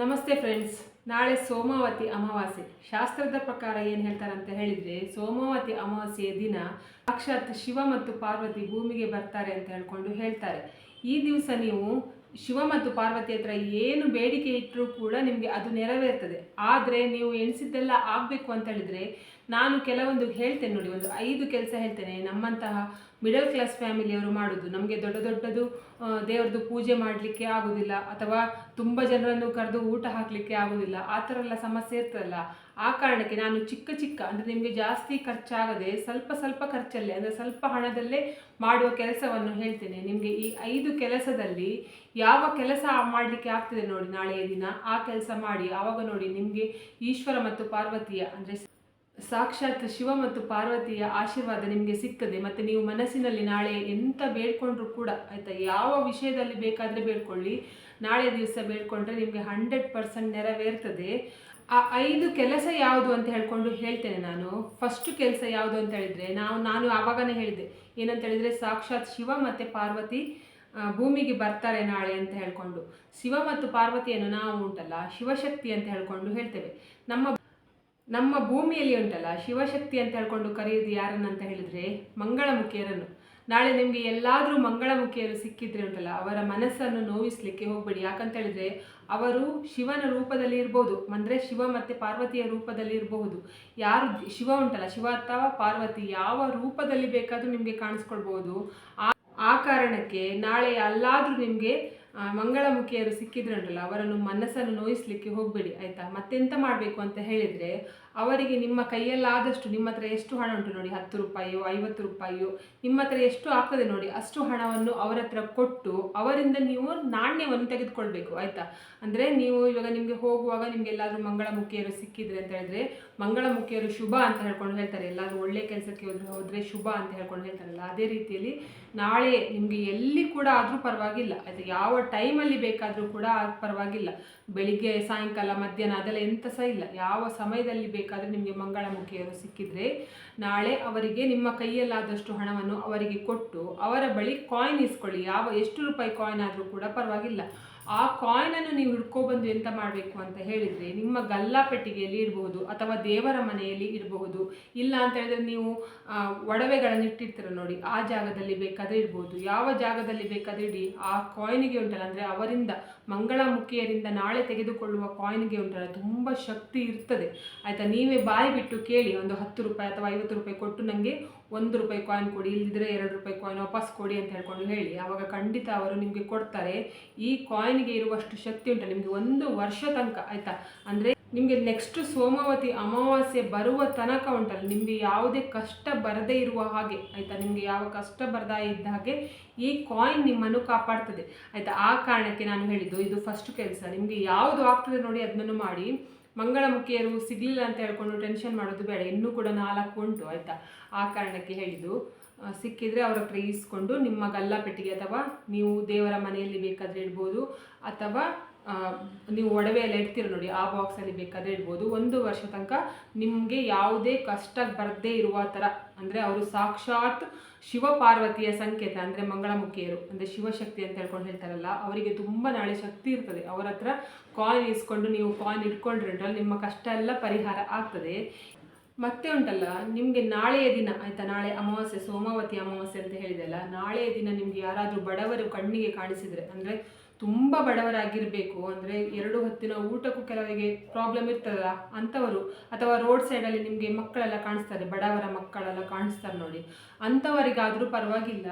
ನಮಸ್ತೆ ಫ್ರೆಂಡ್ಸ್ ನಾಳೆ ಸೋಮಾವತಿ ಅಮಾವಾಸ್ಯೆ. ಶಾಸ್ತ್ರದ ಪ್ರಕಾರ ಏನು ಹೇಳ್ತಾರಂತ ಅಂತ ಹೇಳಿದರೆ, ಸೋಮಾವತಿ ಅಮಾವಾಸ್ಯೆಯ ದಿನ ಸಾಕ್ಷಾತ್ ಶಿವ ಮತ್ತು ಪಾರ್ವತಿ ಭೂಮಿಗೆ ಬರ್ತಾರೆ ಅಂತ ಹೇಳ್ಕೊಂಡು ಹೇಳ್ತಾರೆ. ಈ ದಿವಸ ನೀವು ಶಿವ ಮತ್ತು ಪಾರ್ವತಿ ಹತ್ರ ಏನು ಬೇಡಿಕೆ ಇಟ್ಟರೂ ಕೂಡ ನಿಮಗೆ ಅದು ನೆರವೇರ್ತದೆ. ಆದರೆ ನೀವು ಎಣಿಸಿದ್ದೆಲ್ಲ ಆಗಬೇಕು ಅಂತ ಹೇಳಿದರೆ ನಾನು ಕೆಲವೊಂದು ಹೇಳ್ತೇನೆ ನೋಡಿ, ಒಂದು ಐದು ಕೆಲಸ ಹೇಳ್ತೇನೆ. ನಮ್ಮಂತಹ ಮಿಡಲ್ ಕ್ಲಾಸ್ ಫ್ಯಾಮಿಲಿಯವರು ಮಾಡೋದು. ನಮಗೆ ದೊಡ್ಡ ದೊಡ್ಡದು ದೇವರದು ಪೂಜೆ ಮಾಡಲಿಕ್ಕೆ ಆಗೋದಿಲ್ಲ, ಅಥವಾ ತುಂಬ ಜನರನ್ನು ಕರೆದು ಊಟ ಹಾಕಲಿಕ್ಕೆ ಆಗೋದಿಲ್ಲ. ಆ ಥರ ಎಲ್ಲ ಸಮಸ್ಯೆ ಇರ್ತದಲ್ಲ. ಆ ಕಾರಣಕ್ಕೆ ನಾನು ಚಿಕ್ಕ ಚಿಕ್ಕ, ಅಂದರೆ ನಿಮಗೆ ಜಾಸ್ತಿ ಖರ್ಚಾಗದೆ ಸ್ವಲ್ಪ ಸ್ವಲ್ಪ ಖರ್ಚಲ್ಲೇ, ಅಂದರೆ ಸ್ವಲ್ಪ ಹಣದಲ್ಲೇ ಮಾಡುವ ಕೆಲಸವನ್ನು ಹೇಳ್ತೇನೆ. ನಿಮಗೆ ಈ ಐದು ಕೆಲಸದಲ್ಲಿ ಯಾವ ಕೆಲಸ ಮಾಡಲಿಕ್ಕೆ ಆಗ್ತದೆ ನೋಡಿ ನಾಳೆಯ ದಿನ, ಆ ಕೆಲಸ ಮಾಡಿ. ಆವಾಗ ನೋಡಿ ನಿಮಗೆ ಈಶ್ವರ ಮತ್ತು ಪಾರ್ವತಿಯ, ಅಂದರೆ ಸಾಕ್ಷಾತ್ ಶಿವ ಮತ್ತು ಪಾರ್ವತಿಯ ಆಶೀರ್ವಾದ ನಿಮಗೆ ಸಿಗ್ತದೆ, ಮತ್ತು ನೀವು ಮನಸ್ಸಿನಲ್ಲಿ ನಾಳೆ ಎಂತ ಬೇಡ್ಕೊಂಡ್ರೂ ಕೂಡ ಆಯಿತಾ, ಯಾವ ವಿಷಯದಲ್ಲಿ ಬೇಕಾದರೆ ಬೇಡ್ಕೊಳ್ಳಿ, ನಾಳೆ ದಿವಸ ಬೇಡ್ಕೊಂಡ್ರೆ ನಿಮಗೆ ಹಂಡ್ರೆಡ್ ಪರ್ಸೆಂಟ್ ನೆರವೇರ್ತದೆ. ಆ ಐದು ಕೆಲಸ ಯಾವುದು ಅಂತ ಹೇಳ್ಕೊಂಡು ಹೇಳ್ತೇನೆ ನಾನು. ಫಸ್ಟ್ ಕೆಲಸ ಯಾವುದು ಅಂತ ಹೇಳಿದರೆ, ನಾವು, ನಾನು ಆವಾಗನೇ ಹೇಳಿದೆ ಏನಂತ ಹೇಳಿದರೆ ಸಾಕ್ಷಾತ್ ಶಿವ ಮತ್ತು ಪಾರ್ವತಿ ಭೂಮಿಗೆ ಬರ್ತಾರೆ ನಾಳೆ ಅಂತ ಹೇಳ್ಕೊಂಡು. ಶಿವ ಮತ್ತು ಪಾರ್ವತಿಯನ್ನು ನಾವು ಉಂಟಲ್ಲ, ಶಿವಶಕ್ತಿ ಅಂತ ಹೇಳ್ಕೊಂಡು ಹೇಳ್ತೇವೆ. ನಮ್ಮ ನಮ್ಮ ಭೂಮಿಯಲ್ಲಿ ಉಂಟಲ್ಲ, ಶಿವಶಕ್ತಿ ಅಂತ ಹೇಳ್ಕೊಂಡು ಕರೆಯೋದು ಯಾರನ್ನು ಅಂತ ಹೇಳಿದ್ರೆ ಮಂಗಳಮುಖಿಯರನ್ನು. ನಾಳೆ ನಿಮಗೆ ಎಲ್ಲಾದರೂ ಮಂಗಳಮುಖಿಯರು ಸಿಕ್ಕಿದ್ರೆ ಉಂಟಲ್ಲ, ಅವರ ಮನಸ್ಸನ್ನು ನೋವಿಸ್ಲಿಕ್ಕೆ ಹೋಗಬೇಡಿ. ಯಾಕಂತ ಹೇಳಿದ್ರೆ ಅವರು ಶಿವನ ರೂಪದಲ್ಲಿ ಇರ್ಬೋದು, ಅಂದರೆ ಶಿವ ಮತ್ತು ಪಾರ್ವತಿಯ ರೂಪದಲ್ಲಿ ಇರಬಹುದು. ಯಾರು ಶಿವ ಉಂಟಲ್ಲ, ಶಿವ ಅಥವಾ ಪಾರ್ವತಿ ಯಾವ ರೂಪದಲ್ಲಿ ಬೇಕಾದರೂ ನಿಮಗೆ ಕಾಣಿಸ್ಕೊಳ್ಬಹುದು. ಆ ಕಾರಣಕ್ಕೆ ನಾಳೆ ಅಲ್ಲಾದರೂ ನಿಮಗೆ ಮಂಗಳಮುಖಿಯರು ಸಿಕ್ಕಿದ್ರುಂಟಲ್ಲ ಅವರನ್ನು ಮನಸ್ಸನ್ನು ನೋಯಿಸ್ಲಿಕ್ಕೆ ಹೋಗಬೇಡಿ ಆಯಿತಾ? ಮತ್ತೆಂತ ಮಾಡಬೇಕು ಅಂತ ಹೇಳಿದರೆ ಅವರಿಗೆ ನಿಮ್ಮ ಕೈಯಲ್ಲಾದಷ್ಟು ನಿಮ್ಮ ಹತ್ರ ಎಷ್ಟು ಹಣ ಉಂಟು ನೋಡಿ, ಹತ್ತು ರೂಪಾಯಿಯೋ, ಐವತ್ತು ರೂಪಾಯಿಯೋ, ನಿಮ್ಮ ಹತ್ರ ಎಷ್ಟು ಆಗ್ತದೆ ನೋಡಿ, ಅಷ್ಟು ಹಣವನ್ನು ಅವರ ಹತ್ರ ಕೊಟ್ಟು ಅವರಿಂದ ನೀವು ನಾಣ್ಯವನ್ನು ತೆಗೆದುಕೊಳ್ಬೇಕು, ಆಯಿತಾ? ಅಂದರೆ ನೀವು ಇವಾಗ ನಿಮಗೆ ಹೋಗುವಾಗ ನಿಮಗೆ ಎಲ್ಲಾದರೂ ಮಂಗಳಮುಖಿಯರು ಸಿಕ್ಕಿದ್ರೆ ಅಂತ ಹೇಳಿದ್ರೆ, ಮಂಗಳಮುಖಿಯರು ಶುಭ ಅಂತ ಹೇಳ್ಕೊಂಡು ಹೇಳ್ತಾರೆ. ಎಲ್ಲಾದರೂ ಒಳ್ಳೆ ಕೆಲಸಕ್ಕೆ ಹೋದ್ರೆ ಶುಭ ಅಂತ ಹೇಳ್ಕೊಂಡು ಹೇಳ್ತಾರಲ್ಲ, ಅದೇ ರೀತಿಯಲ್ಲಿ ನಾಳೆ ನಿಮಗೆ ಎಲ್ಲಿ ಕೂಡ ಆದರೂ ಪರವಾಗಿಲ್ಲ. ಅದು ಯಾವ ಟೈಮಲ್ಲಿ ಬೇಕಾದರೂ ಕೂಡ ಪರವಾಗಿಲ್ಲ. ಬೆಳಿಗ್ಗೆ, ಸಾಯಂಕಾಲ, ಮಧ್ಯಾಹ್ನ ಅದೆಲ್ಲ ಎಂತ ಸಹ ಇಲ್ಲ. ಯಾವ ಸಮಯದಲ್ಲಿ ಬೇಕಾದರೂ ನಿಮಗೆ ಮಂಗಳಮುಖಿಯರು ಸಿಕ್ಕಿದ್ರೆ ನಾಳೆ ಅವರಿಗೆ ನಿಮ್ಮ ಕೈಯಲ್ಲಾದಷ್ಟು ಹಣವನ್ನು ಅವರಿಗೆ ಕೊಟ್ಟು ಅವರ ಬಳಿ ಕಾಯಿನ್ ಇಸ್ಕೊಳ್ಳಿ. ಯಾವ ಎಷ್ಟು ರೂಪಾಯಿ ಕಾಯಿನ್ ಆದರೂ ಕೂಡ ಪರವಾಗಿಲ್ಲ. ಆ ಕಾಯಿನನ್ನು ನೀವು ಹಿಡ್ಕೊಬಂದು ಎಂತ ಮಾಡಬೇಕು ಅಂತ ಹೇಳಿದರೆ ನಿಮ್ಮ ಗಲ್ಲಾ ಪೆಟ್ಟಿಗೆಯಲ್ಲಿ ಇಡಬಹುದು ಅಥವಾ ದೇವರ ಮನೆಯಲ್ಲಿ ಇಡಬಹುದು ಇಲ್ಲ ಅಂತ ಹೇಳಿದ್ರೆ ನೀವು ಒಡವೆಗಳನ್ನು ಇಟ್ಟಿರ್ತೀರ ನೋಡಿ, ಆ ಜಾಗದಲ್ಲಿ ಬೇಕಾದರೆ ಇಡ್ಬೋದು ಯಾವ ಜಾಗದಲ್ಲಿ ಬೇಕಾದರೆ ಇಡಿ. ಆ ಕಾಯಿನಿಗೆ ಉಂಟಲ್ಲ, ಅಂದರೆ ಅವರಿಂದ, ಮಂಗಳಮುಖಿಯರಿಂದ ನಾಳೆ ತೆಗೆದುಕೊಳ್ಳುವ ಕಾಯಿನ್ಗೆ ಉಂಟಲ್ಲ, ತುಂಬ ಶಕ್ತಿ ಇರ್ತದೆ. ಆಯಿತಾ, ನೀವೇ ಬಾಯಿ ಬಿಟ್ಟು ಕೇಳಿ, ಒಂದು ಹತ್ತು ರೂಪಾಯಿ ಅಥವಾ ಐವತ್ತು ರೂಪಾಯಿ ಕೊಟ್ಟು ನನಗೆ ಒಂದು ರೂಪಾಯಿ ಕಾಯಿನ್ ಕೊಡಿ ಇಲ್ಲದಿದ್ರೆ ಎರಡು ರೂಪಾಯಿ ಕಾಯಿನ್ ವಾಪಸ್ ಕೊಡಿ ಅಂತ ಹೇಳ್ಕೊಂಡು ಹೇಳಿ. ಆವಾಗ ಖಂಡಿತ ಅವರು ನಿಮಗೆ ಕೊಡ್ತಾರೆ. ಈ ಕಾಯಿನ್ಗೆ ಇರುವಷ್ಟು ಶಕ್ತಿ ಉಂಟು. ನಿಮಗೆ ಒಂದು ವರ್ಷ ತನಕ, ಆಯಿತಾ? ಅಂದರೆ ನಿಮಗೆ ನೆಕ್ಸ್ಟ್ ಸೋಮಾವತಿ ಅಮಾವಾಸ್ಯೆ ಬರುವ ತನಕ ಉಂಟಲ್ಲ, ನಿಮಗೆ ಯಾವುದೇ ಕಷ್ಟ ಬರದೇ ಇರುವ ಹಾಗೆ, ಆಯಿತಾ? ನಿಮಗೆ ಯಾವ ಕಷ್ಟ ಬರದೇ ಇದ್ದ ಹಾಗೆ ಈ ಕಾಯಿನ್ ನಿಮ್ಮನ್ನು ಕಾಪಾಡ್ತದೆ. ಆಯಿತಾ? ಆ ಕಾರಣಕ್ಕೆ ನಾನು ಹೇಳಿದ್ದು, ಇದು ಫಸ್ಟ್ ಕೆಲಸ. ನಿಮಗೆ ಯಾವುದು ಆಗ್ತದೆ ನೋಡಿ, ಅದನ್ನು ಮಾಡಿ. ಮಂಗಳಮುಖಿಯರು ಸಿಗಲಿಲ್ಲ ಅಂತ ಹೇಳ್ಕೊಂಡು ಟೆನ್ಷನ್ ಮಾಡೋದು ಬೇಡ. ಇನ್ನೂ ಕೂಡ ನಾಲ್ಕು ಉಂಟು, ಆಯಿತಾ? ಆ ಕಾರಣಕ್ಕೆ ಹೇಳಿದ್ದು. ಸಿಕ್ಕಿದ್ರೆ ಅವರ ಹತ್ರ ಈಸ್ಕೊಂಡು ನಿಮ್ಮ ಗಲ್ಲ ಪೆಟ್ಟಿಗೆ ಅಥವಾ ನೀವು ದೇವರ ಮನೆಯಲ್ಲಿ ಬೇಕಾದರೆ ಇಡ್ಬೋದು. ಅಥವಾ ನೀವು ಒಡವೆ ಎಲ್ಲ ಇಡ್ತೀರ ನೋಡಿ, ಆ ಬಾಕ್ಸಲ್ಲಿ ಬೇಕಾದರೆ ಇಡ್ಬೋದು. ಒಂದು ವರ್ಷ ತನಕ ನಿಮಗೆ ಯಾವುದೇ ಕಷ್ಟ ಬರದೇ ಇರುವ ಥರ ಅಂದರೆ ಅವರು ಸಾಕ್ಷಾತ್ ಶಿವ ಪಾರ್ವತಿಯ ಸಂಕೇತ, ಅಂದರೆ ಮಂಗಳಮುಖಿಯರು, ಅಂದರೆ ಶಿವಶಕ್ತಿ ಅಂತ ಹೇಳ್ಕೊಂಡು ಹೇಳ್ತಾರಲ್ಲ, ಅವರಿಗೆ ತುಂಬ ನಾಳೆ ಶಕ್ತಿ ಇರ್ತದೆ. ಅವರ ಹತ್ರ ಕಾಯಿನ್ ಇಸ್ಕೊಂಡು ನೀವು ಕಾಯಿನ್ ಇಟ್ಕೊಂಡ್ರೆ ನಿಮ್ಮ ಕಷ್ಟ ಎಲ್ಲ ಪರಿಹಾರ ಆಗ್ತದೆ. ಮತ್ತೆ ಉಂಟಲ್ಲ, ನಿಮಗೆ ನಾಳೆಯ ದಿನ, ಆಯಿತಾ ನಾಳೆ ಅಮಾವಾಸ್ಯೆ, ಸೋಮಾವತಿ ಅಮಾವಾಸ್ಯೆ ಅಂತ ಹೇಳಿದೆಲ್ಲ ನಾಳೆಯ ದಿನ ನಿಮಗೆ ಯಾರಾದರೂ ಬಡವರು ಕಣ್ಣಿಗೆ ಕಾಣಿಸಿದರೆ, ಅಂದರೆ ತುಂಬ ಬಡವರಾಗಿರಬೇಕು. ಅಂದರೆ ಎರಡು ಹೊತ್ತಿನ ಊಟಕ್ಕೂ ಕೆಲವರಿಗೆ ಪ್ರಾಬ್ಲಮ್ ಇರ್ತದಲ್ಲ ಅಂಥವರು ಅಥವಾ ರೋಡ್ ಸೈಡಲ್ಲಿ ನಿಮಗೆ ಮಕ್ಕಳೆಲ್ಲ ಕಾಣಿಸ್ತಾರೆ, ಬಡವರ ಮಕ್ಕಳೆಲ್ಲ ಕಾಣಿಸ್ತಾರೆ ನೋಡಿ. ಅಂಥವರಿಗಾದರೂ ಪರವಾಗಿಲ್ಲ.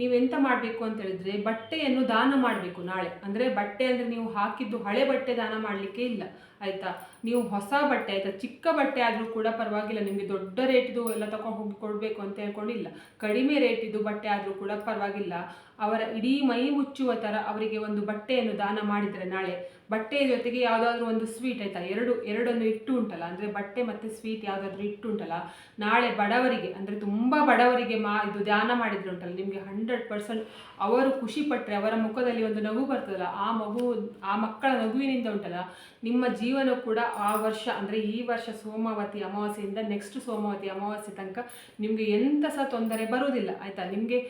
ನೀವೆಂತ ಮಾಡಬೇಕು ಅಂತ ಹೇಳಿದ್ರೆ ಬಟ್ಟೆಯನ್ನು ದಾನ ಮಾಡಬೇಕು ನಾಳೆ. ಅಂದರೆ ಬಟ್ಟೆ ಅಂದರೆ ನೀವು ಹಾಕಿದ್ದು ಹಳೆ ಬಟ್ಟೆ ದಾನ ಮಾಡಲಿಕ್ಕೆ ಇಲ್ಲ, ಆಯಿತಾ? ನೀವು ಹೊಸ ಬಟ್ಟೆ, ಆಯಿತಾ? ಚಿಕ್ಕ ಬಟ್ಟೆ ಆದರೂ ಕೂಡ ಪರವಾಗಿಲ್ಲ. ನಿಮಗೆ ದೊಡ್ಡ ರೇಟಿದು ಎಲ್ಲ ತಗೊಂಡು ಹೋಗಿ ಕೊಡಬೇಕು ಅಂತ ಹೇಳ್ಕೊಂಡಿಲ್ಲ ಕಡಿಮೆ ರೇಟಿದು ಬಟ್ಟೆ ಆದರೂ ಕೂಡ ಪರವಾಗಿಲ್ಲ. ಅವರ ಇಡೀ ಮೈ ಮುಚ್ಚುವ ಥರ ಅವರಿಗೆ ಒಂದು ಬಟ್ಟೆಯನ್ನು ದಾನ ಮಾಡಿದರೆ ನಾಳೆ. ಬಟ್ಟೆಯ ಜೊತೆಗೆ ಯಾವುದಾದ್ರೂ ಒಂದು ಸ್ವೀಟ್ ಆಯಿತಾ? ಎರಡು, ಎರಡನ್ನು ಇಟ್ಟು ಉಂಟಲ್ಲ? ಅಂದರೆ ಬಟ್ಟೆ ಮತ್ತು ಸ್ವೀಟ್ ಯಾವುದಾದ್ರೂ ಇಟ್ಟು ಉಂಟಲ್ಲ? ನಾಳೆ ಬಡವರಿಗೆ, ಅಂದರೆ ತುಂಬ ಬಡವರಿಗೆ ಮಾ, ಇದು ಧ್ಯಾನ ಮಾಡಿದ್ರು ಉಂಟಲ್ಲ? ನಿಮಗೆ ಹಂಡ್ರೆಡ್ ಪರ್ಸೆಂಟ್ ಅವರು ಖುಷಿ ಪಟ್ಟರೆ ಅವರ ಮುಖದಲ್ಲಿ ಒಂದು ನಗು ಬರ್ತದಲ್ಲ, ಆ ಮಗು, ಆ ಮಕ್ಕಳ ನಗುವಿನಿಂದ ಉಂಟಲ್ಲ? ನಿಮ್ಮ ಜೀವನ ಕೂಡ ಆ ವರ್ಷ, ಅಂದರೆ ಈ ವರ್ಷ ಸೋಮಾವತಿ ಅಮಾವಾಸ್ಯೆಯಿಂದ ನೆಕ್ಸ್ಟ್ ಸೋಮಾವತಿ ಅಮಾವಾಸ್ಯೆ ತನಕ ನಿಮಗೆ ಎಂಥ ಸಹ ತೊಂದರೆ ಬರುವುದಿಲ್ಲ, ಆಯಿತಾ? ನಿಮಗೆ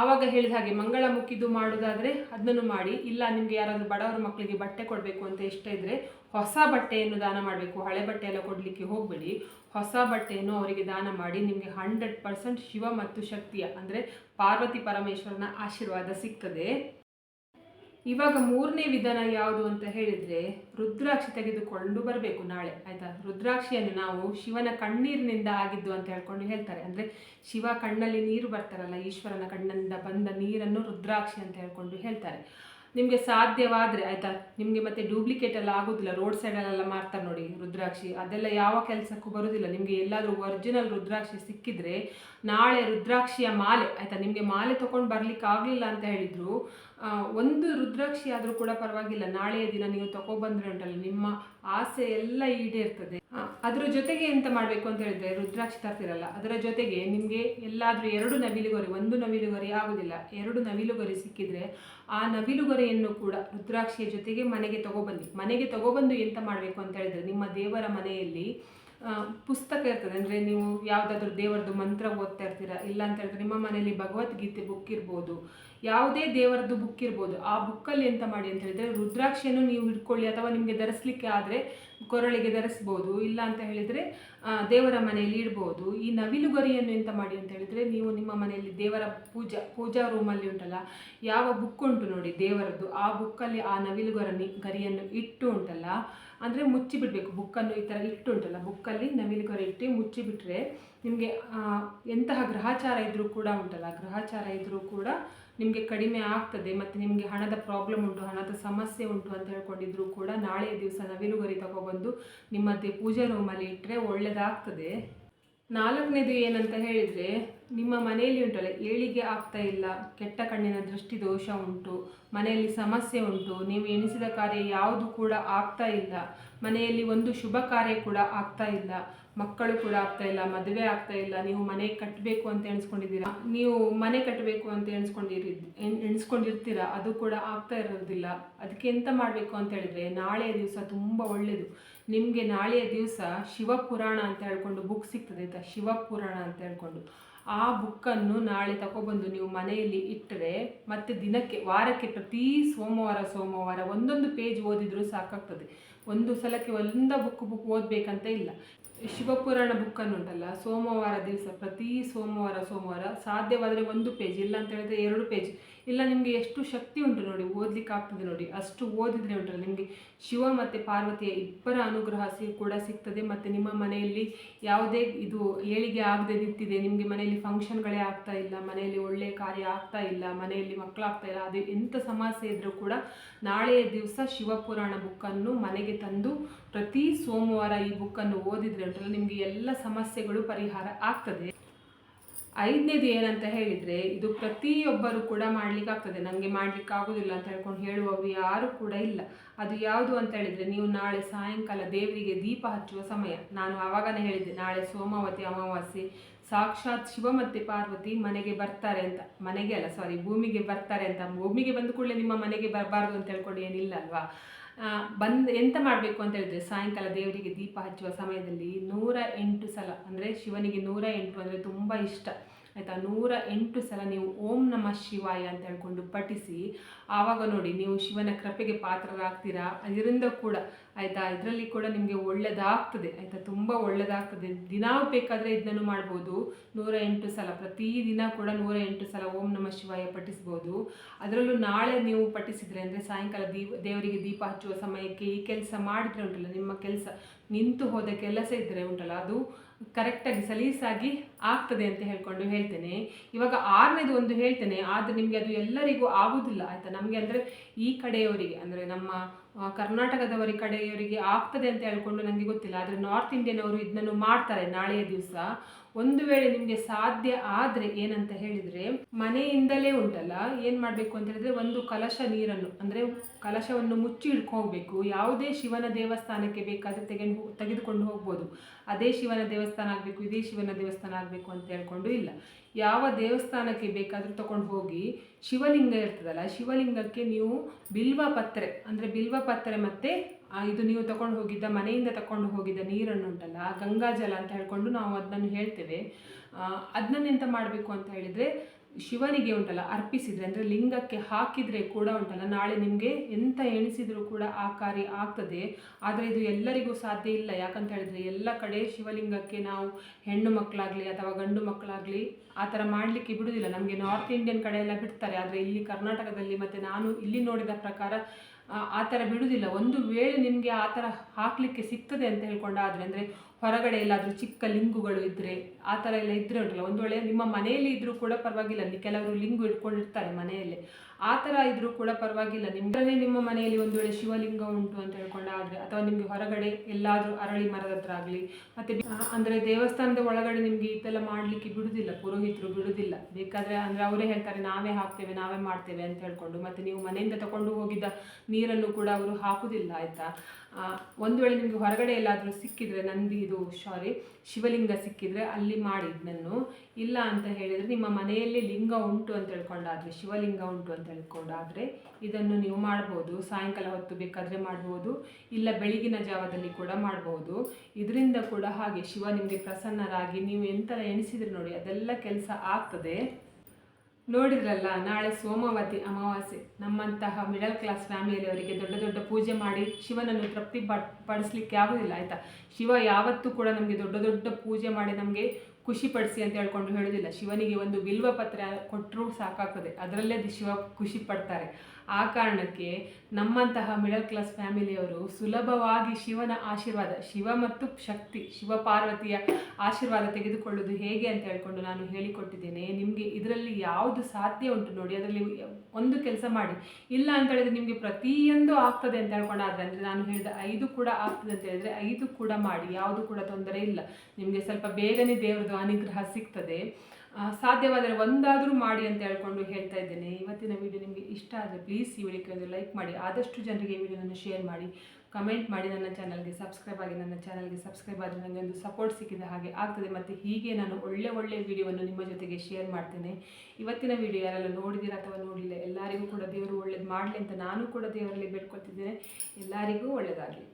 ಆವಾಗ ಹೇಳಿದ ಹಾಗೆ ಮಂಗಳ ಮುಕ್ಕಿದ್ದು ಮಾಡೋದಾದರೆ ಅದನ್ನು ಮಾಡಿ, ಇಲ್ಲ ನಿಮಗೆ ಯಾರಾದರೂ ಬಡವರ ಮಕ್ಕಳಿಗೆ ಬಟ್ಟೆ ಕೊಡಬೇಕು ಅಂತ ಇಷ್ಟ ಇದ್ದರೆ ಹೊಸ ಬಟ್ಟೆಯನ್ನು ದಾನ ಮಾಡಬೇಕು. ಹಳೆ ಬಟ್ಟೆ ಎಲ್ಲ ಕೊಡಲಿಕ್ಕೆ ಹೋಗಬೇಡಿ. ಹೊಸ ಬಟ್ಟೆಯನ್ನು ಅವರಿಗೆ ದಾನ ಮಾಡಿ ನಿಮಗೆ ಹಂಡ್ರೆಡ್ ಪರ್ಸೆಂಟ್ ಶಿವ ಮತ್ತು ಶಕ್ತಿಯ ಅಂದರೆ ಪಾರ್ವತಿ ಪರಮೇಶ್ವರನ ಆಶೀರ್ವಾದ ಸಿಗ್ತದೆ. ಇವಾಗ ಮೂರನೇ ವಿಧಾನ ಯಾವುದು ಅಂತ ಹೇಳಿದರೆ ರುದ್ರಾಕ್ಷಿ ತೆಗೆದುಕೊಂಡು ಬರಬೇಕು ನಾಳೆ, ಆಯಿತಾ? ರುದ್ರಾಕ್ಷಿಯನ್ನು ನಾವು ಶಿವನ ಕಣ್ಣೀರಿನಿಂದ ಆಗಿದ್ದು ಅಂತ ಹೇಳ್ಕೊಂಡು ಹೇಳ್ತಾರೆ. ಅಂದರೆ ಶಿವ ಕಣ್ಣಲ್ಲಿ ನೀರು ಬರ್ತಾರಲ್ಲ, ಈಶ್ವರನ ಕಣ್ಣಿಂದ ಬಂದ ನೀರನ್ನು ರುದ್ರಾಕ್ಷಿ ಅಂತ ಹೇಳ್ಕೊಂಡು ಹೇಳ್ತಾರೆ. ನಿಮಗೆ ಸಾಧ್ಯವಾದರೆ, ಆಯಿತಾ? ನಿಮಗೆ ಮತ್ತೆ ಡೂಪ್ಲಿಕೇಟ್ ಎಲ್ಲ ಆಗೋದಿಲ್ಲ ರೋಡ್ ಸೈಡಲ್ಲೆಲ್ಲ ಮಾರ್ತಾರೆ ನೋಡಿ ರುದ್ರಾಕ್ಷಿ. ಅದೆಲ್ಲ ಯಾವ ಕೆಲಸಕ್ಕೂ ಬರೋದಿಲ್ಲ. ನಿಮಗೆ ಎಲ್ಲಾದರೂ ಒರಿಜಿನಲ್ ರುದ್ರಾಕ್ಷಿ ಸಿಕ್ಕಿದ್ರೆ ನಾಳೆ ರುದ್ರಾಕ್ಷಿಯ ಮಾಲೆ, ಆಯಿತಾ? ನಿಮಗೆ ಮಾಲೆ ತೊಗೊಂಡು ಬರಲಿಕ್ಕೆ ಆಗಲಿಲ್ಲ ಅಂತ ಹೇಳಿದ್ರು. ಒಂದು ರುದ್ರಾಕ್ಷಿ ಆದರೂ ಕೂಡ ಪರವಾಗಿಲ್ಲ. ನಾಳೆಯ ದಿನ ನೀವು ತಗೊಬಂದ್ರೆ ಉಂಟಲ್ಲ ನಿಮ್ಮ ಆಸೆ ಎಲ್ಲ ಈಡೇರ್ತದೆ. ಆ, ಅದರ ಜೊತೆಗೆ ಎಂತ ಮಾಡಬೇಕು ಅಂತ ಹೇಳಿದ್ರೆ ರುದ್ರಾಕ್ಷಿ ತರ್ತಿರಲ್ಲ ಅದರ ಜೊತೆಗೆ ನಿಮಗೆ ಎಲ್ಲಾದರೂ ಎರಡು ನವಿಲುಗೊರೆ ಒಂದು ನವಿಲುಗೊರೆ ಆಗೋದಿಲ್ಲ. ಎರಡು ನವಿಲುಗೊರೆ ಸಿಕ್ಕಿದ್ರೆ ಆ ನವಿಲುಗೊರೆಯನ್ನು ಕೂಡ ರುದ್ರಾಕ್ಷಿಯ ಜೊತೆಗೆ ಮನೆಗೆ ತಗೊಬನ್ನಿ ಮನೆಗೆ ತಗೊಬಂದು ಎಂತ ಮಾಡಬೇಕು ಅಂತ ಹೇಳಿದ್ರೆ ನಿಮ್ಮ ದೇವರ ಮನೆಯಲ್ಲಿ ಪುಸ್ತಕ ಇರ್ತದೆ. ಅಂದರೆ ನೀವು ಯಾವುದಾದ್ರೂ ದೇವರದ್ದು ಮಂತ್ರ ಓದ್ತಾ ಇರ್ತೀರಾ, ಇಲ್ಲ ಅಂತ ಹೇಳಿದ್ರೆ ನಿಮ್ಮ ಮನೆಯಲ್ಲಿ ಭಗವದ್ಗೀತೆ ಬುಕ್ ಇರ್ಬೋದು, ಯಾವುದೇ ದೇವರದ್ದು ಬುಕ್ ಇರ್ಬೋದು, ಆ ಬುಕ್ಕಲ್ಲಿ ಎಂತ ಮಾಡಿ ಅಂತ ಹೇಳಿದರೆ ರುದ್ರಾಕ್ಷಿಯನ್ನು ನೀವು ಹಿಡ್ಕೊಳ್ಳಿ ಅಥವಾ ನಿಮಗೆ ಧರಿಸ್ಲಿಕ್ಕೆ ಆದರೆ ಕೊರಳಿಗೆ ಧರಿಸ್ಬೋದು, ಇಲ್ಲ ಅಂತ ಹೇಳಿದರೆ ದೇವರ ಮನೆಯಲ್ಲಿ ಇಡ್ಬೋದು. ಈ ನವಿಲುಗರಿಯನ್ನು ಎಂತ ಮಾಡಿ ಅಂತ ಹೇಳಿದರೆ ನೀವು ನಿಮ್ಮ ಮನೆಯಲ್ಲಿ ದೇವರ ಪೂಜಾ ಪೂಜಾ ರೂಮಲ್ಲಿ ಉಂಟಲ್ಲ, ಯಾವ ಬುಕ್ ಉಂಟು ನೋಡಿ ದೇವರದ್ದು, ಆ ಬುಕ್ಕಲ್ಲಿ ಆ ನವಿಲುಗರನಿ, ಗರಿಯನ್ನು ಇಟ್ಟು ಉಂಟಲ್ಲ ಅಂದರೆ ಮುಚ್ಚಿಬಿಡಬೇಕು. ಬುಕ್ಕನ್ನು ಈ ಥರ ಇಟ್ಟುಂಟಲ್ಲ, ಬುಕ್ಕಲ್ಲಿ ನವಿಲುಗರಿ ಇಟ್ಟು ಮುಚ್ಚಿಬಿಟ್ರೆ ನಿಮಗೆ ಎಂತಹ ಗ್ರಹಚಾರ ಇದ್ದರೂ ಕೂಡ ಉಂಟಲ್ಲ. ಗ್ರಹಚಾರ ಇದ್ದರೂ ಕೂಡ ನಿಮಗೆ ಕಡಿಮೆ ಆಗ್ತದೆ ಮತ್ತು ನಿಮಗೆ ಹಣದ ಪ್ರಾಬ್ಲಮ್ ಉಂಟು, ಹಣದ ಸಮಸ್ಯೆ ಉಂಟು ಅಂತ ಹೇಳ್ಕೊಂಡಿದ್ರು ಕೂಡ ನಾಳೆಯ ದಿವಸ ನವಿಲುಗರಿ ತಗೊಬಂದು ನಿಮ್ಮ ಪೂಜೆ ಪೂಜಾ ರೂಮಲ್ಲಿ ಇಟ್ಟರೆ ಒಳ್ಳೆಯದಾಗ್ತದೆ ನಾಲ್ಕನೇದು ಏನಂತ ಹೇಳಿದರೆ ನಿಮ್ಮ ಮನೆಯಲ್ಲಿ ಉಂಟಲ್ಲ ಏಳಿಗೆ ಆಗ್ತಾ ಇಲ್ಲ, ಕೆಟ್ಟ ಕಣ್ಣಿನ ದೃಷ್ಟಿ ದೋಷ ಉಂಟು, ಮನೆಯಲ್ಲಿ ಸಮಸ್ಯೆ ಉಂಟು, ನೀವು ಎಣಿಸಿದ ಕಾರ್ಯ ಯಾವುದು ಕೂಡ ಆಗ್ತಾ ಇಲ್ಲ, ಮನೆಯಲ್ಲಿ ಒಂದು ಶುಭ ಕಾರ್ಯ ಕೂಡ ಆಗ್ತಾ ಇಲ್ಲ, ಮಕ್ಕಳು ಕೂಡ ಆಗ್ತಾ ಇಲ್ಲ, ಮದುವೆ ಆಗ್ತಾ ಇಲ್ಲ, ನೀವು ಮನೆ ಕಟ್ಟಬೇಕು ಅಂತ ಎಣಿಸ್ಕೊಂಡಿದ್ದೀರಾ? ನೀವು ಮನೆ ಕಟ್ಟಬೇಕು ಅಂತ ಎಣಿಸ್ಕೊಂಡಿರಿ, ಎಣ್- ಎಣಿಸ್ಕೊಂಡಿರ್ತೀರಾ? ಅದು ಕೂಡ ಆಗ್ತಾ ಇರೋದಿಲ್ಲ. ಅದಕ್ಕೆ ಎಂತ ಮಾಡಬೇಕು ಅಂತ ಹೇಳಿದ್ರೆ ನಾಳೆಯ ದಿವಸ ತುಂಬ ಒಳ್ಳೆಯದು ನಿಮಗೆ ನಾಳೆಯ ದಿವಸ ಶಿವಪುರಾಣ ಅಂತ ಹೇಳ್ಕೊಂಡು ಬುಕ್ ಸಿಗ್ತದೆ ಆಯ್ತಾ? ಶಿವಪುರಾಣ ಅಂತ ಹೇಳ್ಕೊಂಡು. ಆ ಬುಕ್ಕನ್ನು ನಾಳೆ ತಗೊಬಂದು ನೀವು ಮನೆಯಲ್ಲಿ ಇಟ್ಟರೆ ಮತ್ತೆ ದಿನಕ್ಕೆ, ವಾರಕ್ಕೆ ಪ್ರತಿ ಸೋಮವಾರ ಸೋಮವಾರ ಒಂದೊಂದು ಪೇಜ್ ಓದಿದರೂ ಸಾಕಾಗ್ತದೆ. ಒಂದು ಸಲಕ್ಕೆ ಒಂದ ಬುಕ್ ಬುಕ್ ಓದಬೇಕಂತ ಇಲ್ಲ. ಶಿವಪುರಾಣ ಬುಕ್ಕನ್ನು ಉಂಟಲ್ಲ, ಸೋಮವಾರ ದಿವಸ ಪ್ರತಿ ಸೋಮವಾರ ಸೋಮವಾರ ಸಾಧ್ಯವಾದರೆ ಒಂದು ಪೇಜ್ ಇಲ್ಲ ಅಂತ ಹೇಳಿದ್ರೆ ಎರಡು ಪೇಜ್ ಇಲ್ಲ, ನಿಮಗೆ ಎಷ್ಟು ಶಕ್ತಿ ಉಂಟು ನೋಡಿ, ಓದ್ಲಿಕ್ಕೆ ಆಗ್ತದೆ ನೋಡಿ. ಅಷ್ಟು ಓದಿದ್ರೆ ಉಂಟಲ್ಲ, ನಿಮಗೆ ಶಿವ ಮತ್ತು ಪಾರ್ವತಿಯ ಇಬ್ಬರ ಅನುಗ್ರಹ ಸಿ ಕೂಡ ಸಿಗ್ತದೆ. ಮತ್ತು ನಿಮ್ಮ ಮನೆಯಲ್ಲಿ ಯಾವುದೇ ಇದು ಏಳಿಗೆ ಆಗದೆ ನಿಂತಿದೆ, ನಿಮಗೆ ಮನೆಯಲ್ಲಿ ಫಂಕ್ಷನ್ಗಳೇ ಆಗ್ತಾ ಇಲ್ಲ, ಮನೆಯಲ್ಲಿ ಒಳ್ಳೆಯ ಕಾರ್ಯ ಆಗ್ತಾ ಇಲ್ಲ, ಮನೆಯಲ್ಲಿ ಮಕ್ಕಳಾಗ್ತಾ ಇಲ್ಲ, ಅದು ಎಂಥ ಸಮಸ್ಯೆ ಇದ್ದರೂ ಕೂಡ ನಾಳೆಯ ದಿವಸ ಶಿವಪುರಾಣ ಬುಕ್ಕನ್ನು ಮನೆಗೆ ತಂದು ಪ್ರತಿ ಸೋಮವಾರ ಈ ಬುಕ್ಕನ್ನು ಓದಿದ್ರೆ ಉಂಟಲ್ಲ, ನಿಮಗೆ ಎಲ್ಲ ಸಮಸ್ಯೆಗಳು ಪರಿಹಾರ ಆಗ್ತದೆ. ಐದನೇದು ಏನಂತ ಹೇಳಿದರೆ, ಇದು ಪ್ರತಿಯೊಬ್ಬರು ಕೂಡ ಮಾಡ್ಲಿಕ್ಕೆ ಆಗ್ತದೆ ನನಗೆ ಮಾಡ್ಲಿಕ್ಕೆ ಆಗೋದಿಲ್ಲ ಅಂತ ಹೇಳ್ಕೊಂಡು ಹೇಳುವವರು ಯಾರು ಕೂಡ ಇಲ್ಲ. ಅದು ಯಾವುದು ಅಂತ ಹೇಳಿದರೆ, ನೀವು ನಾಳೆ ಸಾಯಂಕಾಲ ದೇವರಿಗೆ ದೀಪ ಹಚ್ಚುವ ಸಮಯ. ನಾನು ಆವಾಗನೇ ಹೇಳಿದ್ದೆ, ನಾಳೆ ಸೋಮಾವತಿ ಅಮಾವಾಸ್ಯೆ, ಸಾಕ್ಷಾತ್ ಶಿವ ಮತ್ತು ಪಾರ್ವತಿ ಮನೆಗೆ ಬರ್ತಾರೆ ಅಂತ. ಮನೆಗೆ ಅಲ್ಲ ಸಾರಿ ಭೂಮಿಗೆ ಬರ್ತಾರೆ ಅಂತ. ಭೂಮಿಗೆ ಬಂದ ಕೂಡಲೇ ನಿಮ್ಮ ಮನೆಗೆ ಬರಬಾರ್ದು ಅಂತ ಹೇಳ್ಕೊಂಡು ಏನಿಲ್ಲ ಅಲ್ವಾ? ಬಂದು ಎಂತ ಮಾಡಬೇಕು ಅಂತ ಹೇಳಿದ್ರೆ, ಸಾಯಂಕಾಲ ದೇವರಿಗೆ ದೀಪ ಹಚ್ಚುವ ಸಮಯದಲ್ಲಿ ನೂರ ಎಂಟು ಸಲ, ಅಂದರೆ ಶಿವನಿಗೆ ನೂರ ಎಂಟು ಅಂದರೆ ತುಂಬ ಇಷ್ಟ. ಆಯಿತಾ? ನೂರ ಎಂಟು ಸಲ ನೀವು ಓಂ ನಮಃ ಶಿವಾಯ ಅಂತ ಹೇಳ್ಕೊಂಡು ಪಠಿಸಿ, ಆವಾಗ ನೋಡಿ ನೀವು ಶಿವನ ಕೃಪೆಗೆ ಪಾತ್ರರಾಗ್ತೀರಾ? ಅದರಿಂದ ಕೂಡ, ಆಯಿತಾ? ಇದರಲ್ಲಿ ಕೂಡ ನಿಮಗೆ ಒಳ್ಳೆಯದಾಗ್ತದೆ ಆಯಿತಾ? ತುಂಬ ಒಳ್ಳೆಯದಾಗ್ತದೆ ದಿನ ಬೇಕಾದರೆ ಇದನ್ನು ಮಾಡ್ಬೋದು. ನೂರ ಎಂಟು ಸಲ, ಪ್ರತಿದಿನ ಕೂಡ ನೂರ ಎಂಟು ಸಲ ಓಂ ನಮಃ ಶಿವಾಯ ಪಠಿಸ್ಬೋದು. ಅದರಲ್ಲೂ ನಾಳೆ ನೀವು ಪಠಿಸಿದರೆ ಅಂದರೆ ಸಾಯಂಕಾಲ ದೀಪ ದೇವರಿಗೆ ದೀಪ ಹಚ್ಚುವ ಸಮಯಕ್ಕೆ ಈ ಕೆಲಸ ಮಾಡಿದ್ರೆ ಉಂಟಲ್ಲ, ನಿಮ್ಮ ಕೆಲಸ ನಿಂತು ಹೋದ ಕೆಲಸ ಇದ್ದರೆ ಉಂಟಲ್ಲ, ಅದು ಕರೆಕ್ಟಾಗಿ ಸಲೀಸಾಗಿ ಆಗ್ತದೆ ಅಂತ ಹೇಳ್ಕೊಂಡು ಹೇಳ್ತೇನೆ. ಇವಾಗ ಆರನೇದು ಒಂದು ಹೇಳ್ತೇನೆ, ಆದರೆ ನಿಮಗೆ ಅದು ಎಲ್ಲರಿಗೂ ಆಗುವುದಿಲ್ಲ ಆಯಿತಾ? ನಮಗೆ ಅಂದರೆ ಈ ಕಡೆಯವರಿಗೆ, ಅಂದರೆ ನಮ್ಮ ಕರ್ನಾಟಕದವರಿ ಕಡೆಯವರಿಗೆ ಆಗ್ತದೆ ಅಂತ ಹೇಳ್ಕೊಂಡು ನನಗೆ ಗೊತ್ತಿಲ್ಲ, ಆದರೆ ನಾರ್ತ್ ಇಂಡಿಯನ್ ಅವರು ಇದನ್ನು ಮಾಡ್ತಾರೆ ನಾಳೆಯ ದಿವಸ. ಒಂದು ವೇಳೆ ನಿಮಗೆ ಸಾಧ್ಯ ಆದರೆ ಏನಂತ ಹೇಳಿದರೆ, ಮನೆಯಿಂದಲೇ ಉಂಟಲ್ಲ, ಏನು ಮಾಡಬೇಕು ಅಂತ ಹೇಳಿದ್ರೆ ಒಂದು ಕಲಶ ನೀರನ್ನು, ಅಂದರೆ ಕಲಶವನ್ನು ಮುಚ್ಚಿ ಇಟ್ಕೋಬೇಕು ಯಾವುದೇ ಶಿವನ ದೇವಸ್ಥಾನಕ್ಕೆ ಬೇಕಾದರೆ ತೆಗೆದು ತೆಗೆದುಕೊಂಡು ಹೋಗ್ಬೋದು. ಅದೇ ಶಿವನ ದೇವಸ್ಥಾನ ಆಗಬೇಕು, ಇದೇ ಶಿವನ ದೇವಸ್ಥಾನ ಆಗಬೇಕು ಅಂತ ಹೇಳ್ಕೊಂಡು ಇಲ್ಲ. ಯಾವ ದೇವಸ್ಥಾನಕ್ಕೆ ಬೇಕಾದರೂ ತಗೊಂಡು ಹೋಗಿ, ಶಿವಲಿಂಗ ಇರ್ತದಲ್ಲ, ಶಿವಲಿಂಗಕ್ಕೆ ನೀವು ಬಿಲ್ವ ಪತ್ರೆ, ಅಂದರೆ ಬಿಲ್ವ ಪತ್ರೆ ಮತ್ತು ಇದು ನೀವು ತಗೊಂಡು ಹೋಗಿದ್ದ, ಮನೆಯಿಂದ ತಗೊಂಡು ಹೋಗಿದ್ದ ನೀರನ್ನು ಉಂಟಲ್ಲ ಗಂಗಾಜಲ ಅಂತ ಹೇಳ್ಕೊಂಡು ನಾವು ಅದನ್ನು ಹೇಳ್ತೇವೆ. ಅದನ್ನ ಎಂತ ಮಾಡಬೇಕು ಅಂತ ಹೇಳಿದರೆ, ಶಿವನಿಗೆ ಉಂಟಲ್ಲ, ಅರ್ಪಿಸಿದರೆ, ಅಂದರೆ ಲಿಂಗಕ್ಕೆ ಹಾಕಿದರೆ ಕೂಡ ಉಂಟಲ್ಲ, ನಾಳೆ ನಿಮಗೆ ಎಂತ ಎಣಿಸಿದರೂ ಕೂಡ ಆ ಕಾರ್ಯ ಆಗ್ತದೆ. ಆದರೆ ಇದು ಎಲ್ಲರಿಗೂ ಸಾಧ್ಯ ಇಲ್ಲ, ಯಾಕಂತ ಹೇಳಿದ್ರೆ ಎಲ್ಲ ಕಡೆ ಶಿವಲಿಂಗಕ್ಕೆ ನಾವು ಹೆಣ್ಣು ಮಕ್ಕಳಾಗಲಿ ಅಥವಾ ಗಂಡು ಮಕ್ಕಳಾಗಲಿ ಆ ಥರ ಮಾಡಲಿಕ್ಕೆ ಬಿಡುವುದಿಲ್ಲ. ನಮಗೆ ನಾರ್ತ್ ಇಂಡಿಯನ್ ಕಡೆ ಎಲ್ಲ ಬಿಡ್ತಾರೆ, ಆದರೆ ಇಲ್ಲಿ ಕರ್ನಾಟಕದಲ್ಲಿ ಮತ್ತು ನಾನು ಇಲ್ಲಿ ನೋಡಿದ ಪ್ರಕಾರ ಆ- ಥರ ಬಿಡುವುದಿಲ್ಲ ಒಂದು ವೇಳೆ ನಿಮಗೆ ಆ ಥರ ಹಾಕಲಿಕ್ಕೆ ಸಿಗ್ತದೆ ಅಂತ ಹೇಳ್ಕೊಂಡಾದ್ರೆ ಅಂದರೆ ಹೊರಗಡೆ ಎಲ್ಲಾದರೂ ಚಿಕ್ಕ ಲಿಂಗುಗಳು ಇದ್ದರೆ ಆ ಥರ ಎಲ್ಲ ಇದ್ದರೆ ಉಂಟಲ್ಲ, ಒಂದು ವೇಳೆ ನಿಮ್ಮ ಮನೆಯಲ್ಲಿ ಇದ್ದರೂ ಕೂಡ ಪರವಾಗಿಲ್ಲ, ಅಲ್ಲಿ ಕೆಲವರು ಲಿಂಗು ಇಟ್ಕೊಂಡಿರ್ತಾರೆ ಮನೆಯಲ್ಲೇ. ಆ ಥರ ಇದ್ದರೂ ಕೂಡ ಪರವಾಗಿಲ್ಲ ನಿಮ್ಮದೇ ನಿಮ್ಮ ಮನೆಯಲ್ಲಿ ಒಂದು ವೇಳೆ ಶಿವಲಿಂಗ ಉಂಟು ಅಂತ ಹೇಳ್ಕೊಂಡಾದ್ರೆ, ಅಥವಾ ನಿಮಗೆ ಹೊರಗಡೆ ಎಲ್ಲಾದರೂ ಅರಳಿ ಮರದ ಹತ್ರ ಆಗಲಿ, ಮತ್ತು ಅಂದರೆ ದೇವಸ್ಥಾನದ ಒಳಗಡೆ ನಿಮಗೆ ಇದೆಲ್ಲ ಮಾಡಲಿಕ್ಕೆ ಬಿಡುವುದಿಲ್ಲ ಪುರೋಹಿತರು ಬಿಡುವುದಿಲ್ಲ ಬೇಕಾದರೆ ಅಂದರೆ ಅವರೇ ಹೇಳ್ತಾರೆ, ನಾವೇ ಹಾಕ್ತೇವೆ, ನಾವೇ ಮಾಡ್ತೇವೆ ಅಂತ ಹೇಳ್ಕೊಂಡು, ಮತ್ತು ನೀವು ಮನೆಯಿಂದ ತಗೊಂಡು ಹೋಗಿದ್ದ ನೀರನ್ನು ಕೂಡ ಅವರು ಹಾಕುವುದಿಲ್ಲ ಆಯಿತಾ? ಒಂದು ವೇಳೆ ನಿಮಗೆ ಹೊರಗಡೆ ಎಲ್ಲಾದರೂ ಸಿಕ್ಕಿದರೆ ನಂದಿ ಇದು ಸಾರಿ, ಶಿವಲಿಂಗ ಸಿಕ್ಕಿದರೆ ಅಲ್ಲಿ ಮಾಡಿ ಇದನ್ನು. ಇಲ್ಲ ಅಂತ ಹೇಳಿದರೆ ನಿಮ್ಮ ಮನೆಯಲ್ಲಿ ಲಿಂಗ ಉಂಟು ಅಂತ ಹೇಳ್ಕೊಂಡಾದರೆ ಶಿವಲಿಂಗ ಉಂಟು ಅಂತ ಹೇಳ್ಕೊಂಡಾದರೆ ಇದನ್ನು ನೀವು ಮಾಡ್ಬೋದು. ಸಾಯಂಕಾಲ ಹೊತ್ತು ಬೇಕಾದರೆ ಮಾಡ್ಬೋದು. ಇಲ್ಲ ಬೆಳಗಿನ ಜಾವದಲ್ಲಿ ಕೂಡ ಮಾಡ್ಬೋದು. ಇದರಿಂದ ಕೂಡ ಹಾಗೆ ಶಿವ ನಿಮಗೆ ಪ್ರಸನ್ನರಾಗಿ ನೀವು ಎಂಥ ಎಣಿಸಿದ್ರೆ ನೋಡಿ ಅದೆಲ್ಲ ಕೆಲಸ ಆಗ್ತದೆ. ನೋಡಿದ್ರಲ್ಲ, ನಾಳೆ ಸೋಮವತಿ ಅಮಾವಾಸ್ಯೆ. ನಮ್ಮಂತಹ ಮಿಡಲ್ ಕ್ಲಾಸ್ ಫ್ಯಾಮಿಲಿಯವರಿಗೆ ದೊಡ್ಡ ದೊಡ್ಡ ಪೂಜೆ ಮಾಡಿ ಶಿವನನ್ನು ತೃಪ್ತಿ ಪಡ್, ಪಡಿಸ್ಲಿಕ್ಕೆ ಆಗೋದಿಲ್ಲ, ಆಯಿತಾ? ಶಿವ ಯಾವತ್ತೂ ಕೂಡ ನಮಗೆ ದೊಡ್ಡ ದೊಡ್ಡ ಪೂಜೆ ಮಾಡಿ ನಮಗೆ ಖುಷಿ ಪಡಿಸಿ ಅಂತ ಹೇಳ್ಕೊಂಡು ಹೇಳೋದಿಲ್ಲ. ಶಿವನಿಗೆ ಒಂದು ಬಿಲ್ವ ಪತ್ರ ಕೊಟ್ಟರೂ ಸಾಕಾಗ್ತದೆ. ಅದರಲ್ಲೇ ಶಿವ ಖುಷಿ ಪಡ್ತಾರೆ. ಆ ಕಾರಣಕ್ಕೆ ನಮ್ಮಂತಹ ಮಿಡಲ್ ಕ್ಲಾಸ್ ಫ್ಯಾಮಿಲಿಯವರು ಸುಲಭವಾಗಿ ಶಿವನ ಆಶೀರ್ವಾದ, ಶಿವ ಮತ್ತು ಶಕ್ತಿ, ಶಿವ ಪಾರ್ವತಿಯ ಆಶೀರ್ವಾದ ತೆಗೆದುಕೊಳ್ಳೋದು ಹೇಗೆ ಅಂತ ಹೇಳ್ಕೊಂಡು ನಾನು ಹೇಳಿಕೊಟ್ಟಿದ್ದೇನೆ. ನಿಮಗೆ ಇದರಲ್ಲಿ ಯಾವುದು ಸಾಧ್ಯ ಉಂಟು ನೋಡಿ, ಅದರಲ್ಲಿ ಒಂದು ಕೆಲಸ ಮಾಡಿ. ಇಲ್ಲ ಅಂತ ಹೇಳಿದ್ರೆ ನಿಮಗೆ ಪ್ರತಿಯೊಂದು ಆಗ್ತದೆ ಅಂತ ಹೇಳ್ಕೊಂಡಾದ್ರೆ ಅಂದರೆ ನಾನು ಹೇಳಿದ ಐದು ಕೂಡ ಆಗ್ತದೆ ಅಂತ ಹೇಳಿದ್ರೆ ಐದು ಕೂಡ ಮಾಡಿ, ಯಾವುದು ಕೂಡ ತೊಂದರೆ ಇಲ್ಲ. ನಿಮಗೆ ಸ್ವಲ್ಪ ಬೇಗನೆ ದೇವರದು ಅನುಗ್ರಹ ಸಿಗ್ತದೆ. ಸಾಧ್ಯವಾದರೆ ಒಂದಾದರೂ ಮಾಡಿ ಅಂತ ಹೇಳ್ಕೊಂಡು ಹೇಳ್ತಾ ಇದ್ದೇನೆ. ಇವತ್ತಿನ ವಿಡಿಯೋ ನಿಮಗೆ ಇಷ್ಟ ಆದರೆ ಪ್ಲೀಸ್ ಈ ವಿಡಿಯೋಕ್ಕೆ ಒಂದು ಲೈಕ್ ಮಾಡಿ. ಆದಷ್ಟು ಜನರಿಗೆ ಈ ವಿಡಿಯೋನ ಶೇರ್ ಮಾಡಿ. ಕಮೆಂಟ್ ಮಾಡಿ ನನ್ನ ಚಾನಲ್ಗೆ ಸಬ್ಸ್ಕ್ರೈಬ್ ಆಗಿ ನನ್ನ ಚಾನಲ್ಗೆ ಸಬ್ಸ್ಕ್ರೈಬ್ ಆದರೆ ನನಗೆ ಒಂದು ಸಪೋರ್ಟ್ ಸಿಕ್ಕಿದ ಹಾಗೆ ಆಗ್ತದೆ. ಮತ್ತು ಹೀಗೆ ನಾನು ಒಳ್ಳೆ ಒಳ್ಳೆ ವಿಡಿಯೋವನ್ನು ನಿಮ್ಮ ಜೊತೆಗೆ ಶೇರ್ ಮಾಡ್ತೇನೆ. ಇವತ್ತಿನ ವಿಡಿಯೋ ಯಾರೆಲ್ಲ ನೋಡಿದ್ದೀರಾ ಅಥವಾ ನೋಡಲಿಲ್ಲ, ಎಲ್ಲರಿಗೂ ಕೂಡ ದೇವರು ಒಳ್ಳೇದು ಮಾಡಲಿ ಅಂತ ನಾನು ಕೂಡ ದೇವರಲ್ಲಿ ಬೇಡ್ಕೊಳ್ತಿದ್ದೇನೆ. ಎಲ್ಲರಿಗೂ ಒಳ್ಳೆಯದಾಗಲಿ